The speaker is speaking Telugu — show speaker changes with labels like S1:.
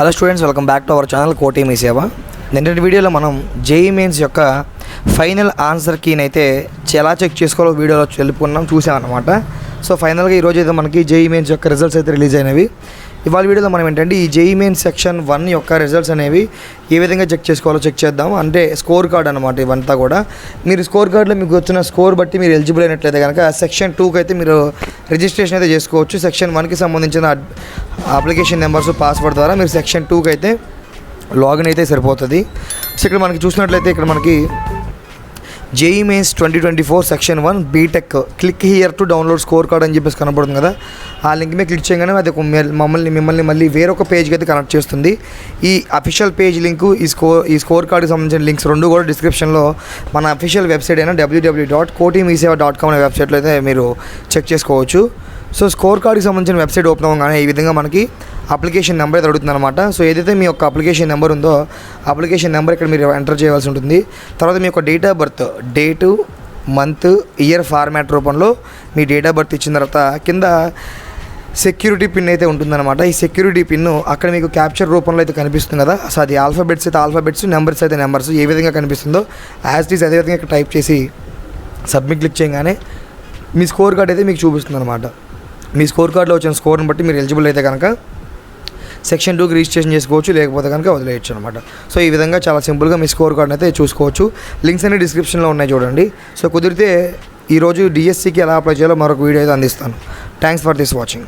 S1: Hello students welcome back to our channel Koti Mee Seva నిన్నటి వీడియోలో మనం జేఈ మెయిన్స్ యొక్క ఫైనల్ ఆన్సర్ కీని అయితే ఎలా చెక్ చేసుకోవాలో వీడియోలో తెలుపుకున్నాం చూసామన్నమాట. సో ఫైనల్గా ఈరోజు అయితే మనకి జేఈ మెయిన్స్ యొక్క రిజల్ట్స్ అయితే రిలీజ్ అయినవి. ఇవాళ వీడియోలో మనం ఏంటంటే ఈ జేఈ మెయిన్ సెక్షన్ వన్ యొక్క రిజల్ట్స్ అనేవి ఏ విధంగా చెక్ చేసుకోవాలో చెక్ చేద్దాం అంటే స్కోర్ కార్డ్ అనమాట ఇవంతా కూడా. మీరు స్కోర్ కార్డులో మీకు వచ్చిన స్కోర్ బట్టి మీరు ఎలిజిబుల్ అయినట్లయితే కనుక సెక్షన్ టూకి అయితే మీరు రిజిస్ట్రేషన్ అయితే చేసుకోవచ్చు. సెక్షన్ వన్కి సంబంధించిన అప్లికేషన్ నెంబర్స్ పాస్వర్డ్ ద్వారా మీరు సెక్షన్ టూకి అయితే లాగిన్ అయితే సరిపోతుంది. సో ఇక్కడ మనకి చూసినట్లయితే ఇక్కడ మనకి JEE mains twenty twenty four section one BTech click here to download score card అని చెప్పేసి కనబడుతుంది కదా. ఆ లింక్ మీద క్లిక్ చేయగానే అది మమ్మల్ని మిమ్మల్ని మళ్ళీ వేరొక పేజ్కి అయితే కనెక్ట్ చేస్తుంది. ఈ అఫీషియల్ పేజ్ లింకు ఈ స్కోర్ ఈ స్కోర్ కార్డుకి సంబంధించిన లింక్స్ రెండు కూడా డిస్క్రిప్షన్లో మన అఫీషియల్ వెబ్సైట్ అయినా W W dot Koti Meeseva dot com అనే వెబ్సైట్లో అయితే మీరు చెక్ చేసుకోవచ్చు. సో స్కోర్ కార్డ్కి సంబంధించిన వెబ్సైట్ ఓపెన్ అవ్వగానే ఈ విధంగా మనకి అప్లికేషన్ నెంబర్ అయితే అడుగుతుంది అనమాట సో ఏదైతే మీ యొక్క అప్లికేషన్ నెంబర్ ఉందో అప్లికేషన్ నెంబర్ ఇక్కడ మీరు ఎంటర్ చేయాల్సి ఉంటుంది. తర్వాత మీ యొక్క date of birth date month year format రూపంలో మీ డేట్ ఆఫ్ బర్త్ ఇచ్చిన తర్వాత కింద సెక్యూరిటీ పిన్ అయితే ఉంటుందన్నమాట ఈ సెక్యూరిటీ పిన్ అక్కడ మీకు క్యాప్చర్ రూపంలో అయితే కనిపిస్తుంది కదా. సో అది ఆల్ఫాబెట్స్ అయితే ఆల్ఫాబెట్స్ నెంబర్స్ అయితే నెంబర్స్ ఏ విధంగా కనిపిస్తుందో యాజ్ ఇట్ ఈస్ అదే విధంగా ఇక్కడ టైప్ చేసి సబ్మిట్ క్లిక్ చేయగానే మీ స్కోర్ కార్డ్ అయితే మీకు చూపిస్తుంది అనమాట మీ స్కోర్ కార్డులో వచ్చిన స్కోర్ని బట్టి మీరు ఎలిజిబుల్ అయితే కనుక సెక్షన్ టూకి రిజిస్ట్రేషన్ చేసుకోవచ్చు లేకపోతే కనుక వదిలేయచ్చు అనమాట సో ఈ విధంగా చాలా సింపుల్గా మీ స్కోర్ కార్డ్ని అయితే చూసుకోవచ్చు. లింక్స్ అన్ని డిస్క్రిప్షన్లో ఉన్నాయి చూడండి. సో కుదిరితే ఈరోజు డిఎస్సికి ఎలా అప్లై చేయాలో మరొక వీడియో అయితే అందిస్తాను. Thanks for this watching